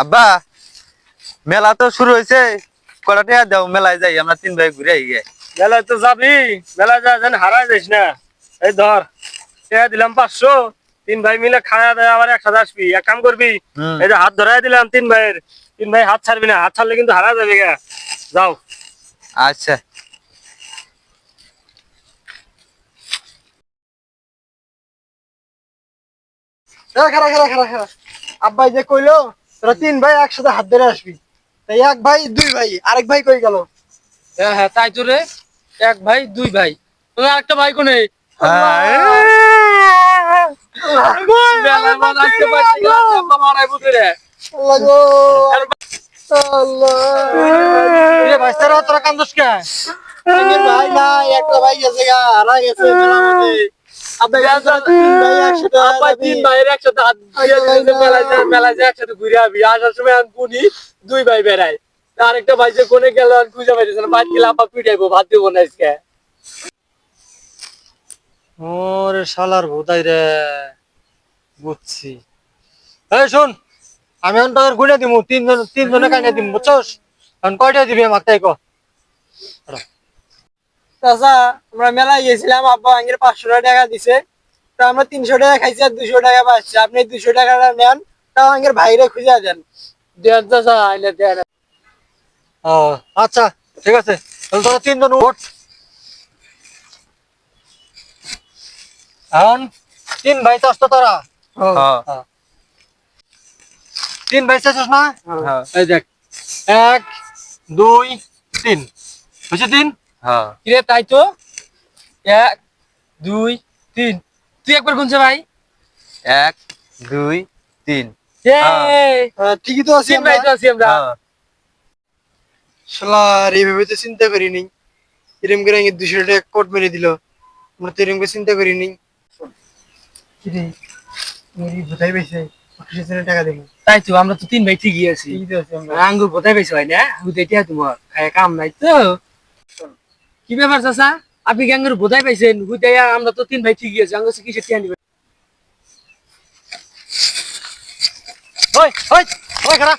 আব্বা মেলা তো শুরু হয়েছে কটা টাকা দাও মেলায় যাই আমরা তিন ভাই ঘুরে আই গে মেলায় তো যাবি মেলা যা যেন হারাই যাইস না। এই ধর টাকা দিলাম পাঁচশো তিন ভাই মিলে খাওয়া দাওয়া আবার একসাথে আসবি। এক কাম করবি এই যে হাত ধরাই দিলাম তিন ভাইয়ের। তিন ভাই হাত ছাড়বি না হাত ছাড়লে কিন্তু হারা যাবে গা। যাও। আচ্ছা। খারা খারা খারা খারা আব্বাই যে কইলো তোরা তিন ভাই একসাথে হাত ধরে আসবি। তাই এক ভাই দুই ভাই আরেক ভাই কই গেল? হ্যাঁ হ্যাঁ তাই তো রে। এক ভাই দুই ভাই। তোমার আরেকটা ভাই কোনে? তোরা তোরা কে? ভাই নাই একটা ভাই গেছে গা হারা গেছে দুই ভাই আরেকটা ভাই যে কোনে গেল খুঁজে পাইতেছে না। ভাত খেলে আপা পিটাইবো ভাত দিব না আজকে। ওরে শালার ভূতাই রে বুঝছি। এই শোন আমি এখন গুনে দিমু তিনজন তিনজনে কাইনে দিমু বুঝছস? এখন কয়টা দিবি আমাকে তাই কো চাচা আমরা মেলায় গেছিলাম আব্বা আঙ্গের পাঁচশো টাকা দিছে। তা আমরা তিনশো টাকা খাইছি আর দুশো টাকা পাচ্ছি আপনি দুশো টাকাটা নেন তাও আঙ্গের ভাইরে খুঁজে দেন। দেন চাচা আইলে দেন। ও আচ্ছা ঠিক আছে। তাহলে তোরা তিনজন উঠ। এখন তিন ভাই চাস তো তোরা। হ্যাঁ তিন ভাই চাস না? হ্যাঁ। এই দেখ। এক দুই তিন। হয়েছে তিন? হ্যাঁ। কিরে তাই তো? এক দুই তিন। তুই একবার গুনছে ভাই। এক দুই তিন। এই, আহ, ঠিকই তো আছি তো আছি আমরা। হ্যাঁ। শালা আর এইভাবে তো চিন্তা করিনি। এরম করে আগে দুশো টাকা কোট মেরে দিল। আমরা তো এরম করে চিন্তা করিনি। কিরে পঁচিশ হাজার টাকা দেবো। তাই তো আমরা তো তিন ভাই ঠিকই আছি। আমরা। আঙ্গুর বোধাই পাইছো ভাই না? হুদাইটিয়া তোমার। কাম নাই তো। কি ব্যাপার চাচা? আপনি কি আঙ্গুর বোধাই পাইছেন? হুদাইয়া আমরা তো তিন ভাই ঠিকই আছি আমরা কিসে টিয়া নিবেন ওই ওই ওই খারা